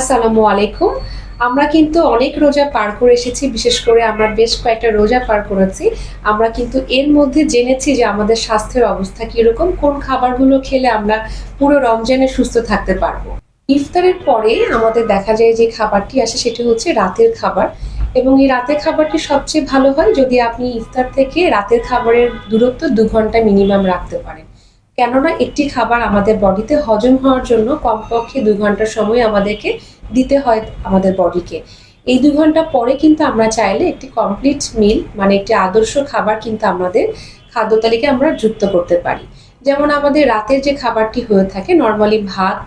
আসসালামু আলাইকুম। আমরা কিন্তু অনেক রোজা পার করে এসেছি, বিশেষ করে আমরা বেশ কয়েকটা রোজা পার করেছি। আমরা কিন্তু এর মধ্যে জেনেছি যে আমাদের স্বাস্থ্যের অবস্থা কীরকম, কোন খাবারগুলো খেলে আমরা পুরো রমজানে সুস্থ থাকতে পারব। ইফতারের পরে আমাদের দেখা যায় যে খাবারটি আসে সেটি হচ্ছে রাতের খাবার। এবং এই রাতের খাবারটি সবচেয়ে ভালো হয় যদি আপনি ইফতার থেকে রাতের খাবারের দূরত্ব দু ঘণ্টা মিনিমাম রাখতে পারেন। কেননা একটি খাবার আমাদের বডিতে হজম হওয়ার জন্য কমপক্ষে দু ঘণ্টা সময় আমাদেরকে দিতে হয় আমাদের বডিকে। এই দু ঘণ্টা পরে কিন্তু আমরা চাইলে একটি কমপ্লিট মিল মানে একটি আদর্শ খাবার কিন্তু আমাদের খাদ্য তালিকায় আমরা যুক্ত করতে পারি। যেমন আমাদের রাতের যে খাবারটি হয়ে থাকে নর্মালি ভাত,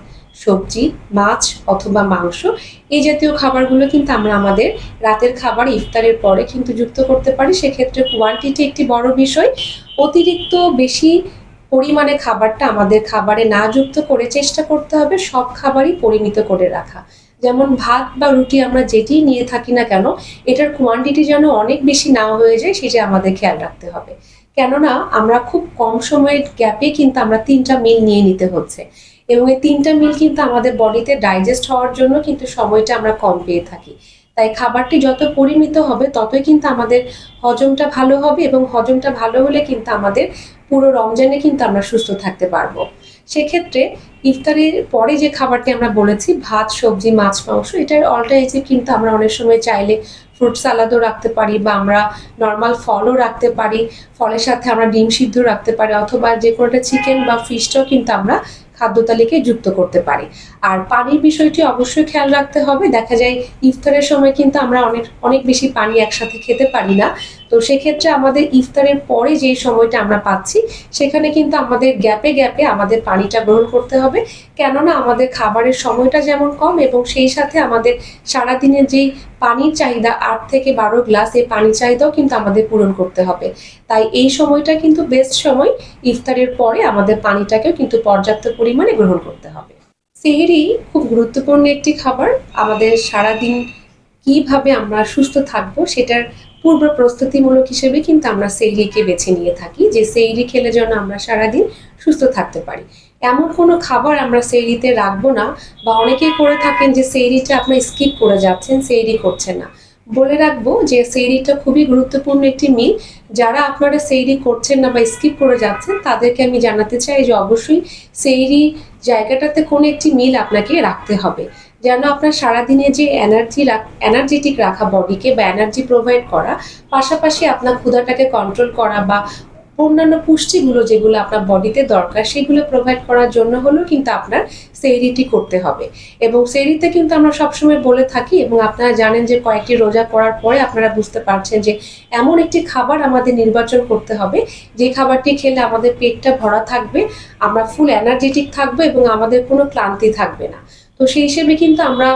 সবজি, মাছ অথবা মাংস, এই জাতীয় খাবারগুলো কিন্তু আমরা আমাদের রাতের খাবার, ইফতারের পরে কিন্তু যুক্ত করতে পারি। সেক্ষেত্রে কোয়ান্টিটি একটি বড় বিষয়। অতিরিক্ত বেশি পরিমাণে খাবারটা আমাদের খাবারে না যুক্ত করে চেষ্টা করতে হবে, সব খাবারই পরিমিত করে রাখা। যেমন ভাত বা রুটি আমরা যেটি নিয়ে থাকি না কেন, এটার কোয়ান্টিটি যেন অনেক বেশি না হয়ে যায় সেটা আমাদের খেয়াল রাখতে হবে। কেননা আমরা খুব কম সময়ের গ্যাপে কিন্তু আমরা তিনটা মিল নিয়ে নিতে হচ্ছে। এবং এই তিনটা মিল কিন্তু আমাদের বডিতে ডাইজেস্ট হওয়ার জন্য কিন্তু সময়টা আমরা কম পেয়ে থাকি। তাই খাবারটি যত পরিমিত হবে, ততই কিন্তু আমাদের হজমটা ভালো হবে এবং হজমটা ভালো হলে কিন্তু আমাদের পুরো রমজানে কিন্তু আমরা সুস্থ থাকতে পারব। সেক্ষেত্রে ইফতারের পরে যে খাবারটি আমরা বলেছি, ভাত, সবজি, মাছ, মাংস, এটার অল্টারনেটিভ কিন্তু আমরা অনেক সময় চাইলে ফ্রুট সালাদও রাখতে পারি বা আমরা নর্মাল ফলও রাখতে পারি। ফলের সাথে আমরা ডিম সিদ্ধ রাখতে পারি অথবা যে কোনোটা চিকেন বা ফিশটাও কিন্তু আমরা খাদ্য তালিকায় যুক্ত করতে পারি। আর পানির বিষয়টি অবশ্যই খেয়াল রাখতে হবে। দেখা যায় ইফতারের সময় কিন্তু আমরা অনেক অনেক বেশি পানি একসাথে খেতে পারি না। তো সেক্ষেত্রে আমাদের ইফতারের পরে যেই সময়টা আমরা পাচ্ছি, সেখানে কিন্তু আমাদের গ্যাপে গ্যাপে আমাদের পানিটা গ্রহণ করতে হবে। কেননা আমাদের খাবারের সময়টা যেমন কম এবং সেই সাথে আমাদের সারাদিনের যেই পানির চাহিদা, আট থেকে বারো গ্লাস এই পানির চাহিদাও কিন্তু আমাদের পূরণ করতে হবে। তাই এই সময়টা কিন্তু বেস্ট সময়, ইফতারের পরে আমাদের পানিটাকেও কিন্তু পর্যাপ্ত পরিমাণে গ্রহণ করতে হবে। সেহেরি খুব গুরুত্বপূর্ণ একটি খাবার, আমাদের সারাদিন কীভাবে আমরা সুস্থ থাকব সেটার পূর্ব প্রস্তুতিমূলক হিসেবে কিন্তু আমরা সেইরিকে বেছে নিয়ে থাকি, যে সেইরি খেলে যেন আমরা সারাদিন সুস্থ থাকতে পারি। এমন কোনো খাবার আমরা সেইরিতে রাখব না বা অনেকেই করে থাকেন যে সেইরিটা আপনার স্কিপ করে যাচ্ছেন সেইরি করছেন না। বলে রাখব যে সেইরিটা খুবই গুরুত্বপূর্ণ একটি মিল। যারা আপনারা সেইরি করছেন না বা স্কিপ করে যাচ্ছেন, তাদেরকে আমি জানাতে চাই যে অবশ্যই সেইরি জায়গাটাতে কোনো একটি মিল আপনাকে রাখতে হবে। যেন আপনার সারাদিনে যে এনার্জি এনার্জেটিক রাখা বডিকে বা এনার্জি প্রোভাইড করা, পাশাপাশি আপনার ক্ষুধাটাকে কন্ট্রোল করা বা অন্যান্য পুষ্টিগুলো যেগুলো আপনার বডিতে দরকার, সেগুলো প্রোভাইড করার জন্য হলেও কিন্তু আপনার সেইরিটি করতে হবে। এবং সেইরিতে কিন্তু আমরা সবসময় বলে থাকি এবং আপনারা জানেন যে কয়েকটি রোজা করার পরে আপনারা বুঝতে পারছেন যে এমন একটি খাবার আমাদের নির্বাচন করতে হবে। যে খাবারটি খেলে আমাদের পেটটা ভরা থাকবে, আমরা ফুল এনার্জেটিক থাকব এবং আমাদের কোনো ক্লান্তি থাকবে না। তো সেই হিসেবে কিন্তু আমরা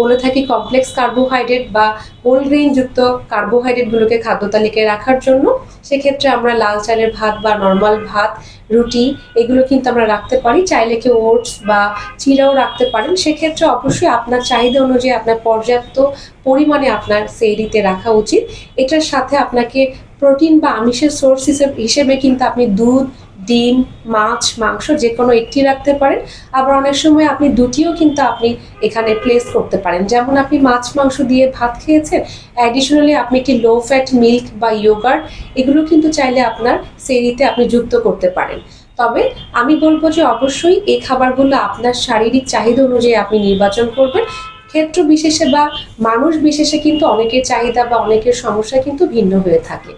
বলে থাকি কমপ্লেক্স কার্বোহাইড্রেট বা হোল যুক্ত কার্বোহাইড্রেটগুলোকে খাদ্য তালিকায় রাখার জন্য। সেক্ষেত্রে আমরা লাল চালের ভাত বা নর্মাল ভাত, রুটি এগুলো কিন্তু আমরা রাখতে পারি। চাইলে কেউ ওটস বা চিরাও রাখতে পারেন। সেক্ষেত্রে অবশ্যই আপনার চাহিদা অনুযায়ী আপনার পর্যাপ্ত পরিমাণে আপনার সেইরিতে রাখা উচিত। এটার সাথে আপনাকে প্রোটিন বা আমিষের সোর্স হিসেবে কিন্তু আপনি দুধ ডিম, মাছ, মাংস যে কোনো একটি রাখতে পারেন। আবার অনেক সময় আপনি দুটিও কিন্তু আপনি এখানে প্লেস করতে পারেন। যেমন আপনি মাছ, মাংস দিয়ে ভাত খেয়েছেন অ্যাডিশনালি আপনি একটি লো ফ্যাট মিল্ক বা ইয়োগার্ট এগুলো কিন্তু চাইলে আপনার সেরিতে আপনি যুক্ত করতে পারেন। তবে আমি বলব যে অবশ্যই এই খাবারগুলো আপনার শারীরিক চাহিদা অনুযায়ী আপনি নির্বাচন করবেন। ক্ষেত্র বিশেষে বা মানুষ বিশেষে কিন্তু অনেকের চাহিদা বা অনেকের সমস্যা কিন্তু ভিন্ন হয়ে থাকে।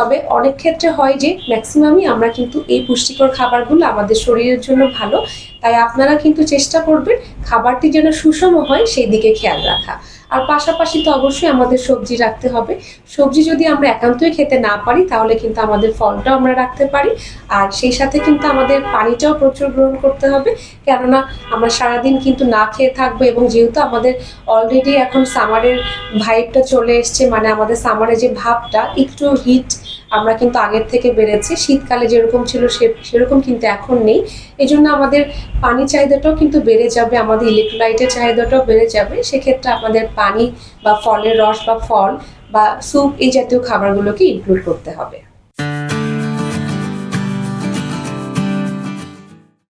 তবে অনেক ক্ষেত্রে হয় যে ম্যাক্সিমামই আমরা কিন্তু এই পুষ্টিকর খাবারগুলো আমাদের শরীরের জন্য ভালো তাই আপনারা কিন্তু চেষ্টা করবেন খাবারটি যেন সুষম হয় সেই দিকে খেয়াল রাখা। আর পাশাপাশি তো অবশ্যই আমাদের সবজি রাখতে হবে। সবজি যদি আমরা একান্তই খেতে না পারি, তাহলে কিন্তু আমাদের ফলটাও আমরা রাখতে পারি। আর সেই সাথে কিন্তু আমাদের পানিটাও প্রচুর গ্রহণ করতে হবে। কেননা আমরা সারাদিন কিন্তু না খেয়ে থাকব এবং যেহেতু আমাদের অলরেডি এখন সামারের ভাইবটা চলে এসছে মানে আমাদের সামারে যে ভাবটা, একটু হিট আমরা কিন্তু আগের থেকে বেড়েছি। শীতকালে যেরকম ছিল সে, সেরকম কিন্তু এখন নেই। এই জন্য আমাদের পানি চাহিদাটাও কিন্তু বেড়ে যাবে, আমাদের ইলেকট্রোলাইটের চাহিদাটাও বেড়ে যাবে। সেক্ষেত্রে আমাদের পানি বা ফলের রস বা ফল বা স্যুপ এই জাতীয় খাবারগুলোকে ইনক্লুড করতে হবে।